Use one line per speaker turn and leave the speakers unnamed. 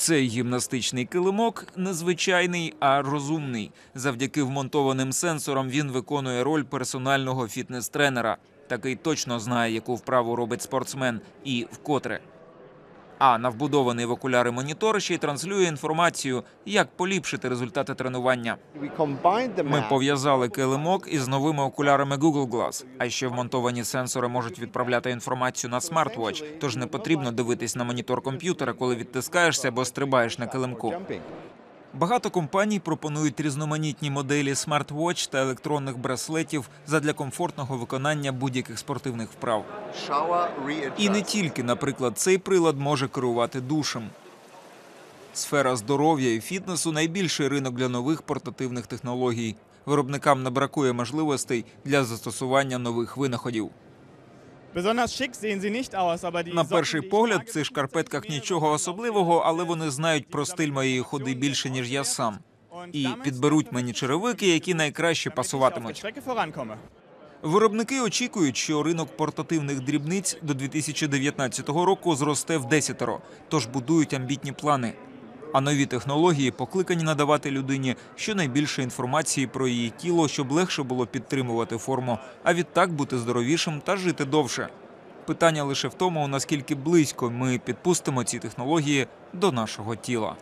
Цей гімнастичний килимок незвичайний, а розумний. Завдяки вмонтованим сенсорам він виконує роль персонального фітнес-тренера. Такий точно знає, яку вправу робить спортсмен і вкотре. А на вбудований в окуляри монітор ще й транслює інформацію, як поліпшити результати тренування. Ми пов'язали килимок із новими окулярами Google Glass. А ще вмонтовані сенсори можуть відправляти інформацію на смарт-вотч, тож не потрібно дивитись на монітор комп'ютера, коли відтискаєшся або стрибаєш на килимку. Багато компаній пропонують різноманітні моделі смарт-вотч та електронних браслетів задля комфортного виконання будь-яких спортивних вправ. І не тільки, наприклад, цей прилад може керувати душем. Сфера здоров'я і фітнесу найбільший ринок для нових портативних технологій. Виробникам не бракує можливостей для застосування нових винаходів. На перший погляд, в цих шкарпетках нічого особливого, але вони знають про стиль моєї ходи більше ніж я сам. І підберуть мені черевики, які найкраще пасуватимуть. Виробники очікують, що ринок портативних дрібниць до 2019 року зросте в десятеро, тож будують амбітні плани. А нові технології покликані надавати людині щонайбільше інформації про її тіло, щоб легше було підтримувати форму, а відтак бути здоровішим та жити довше. Питання лише в тому, наскільки близько ми підпустимо ці технології до нашого тіла.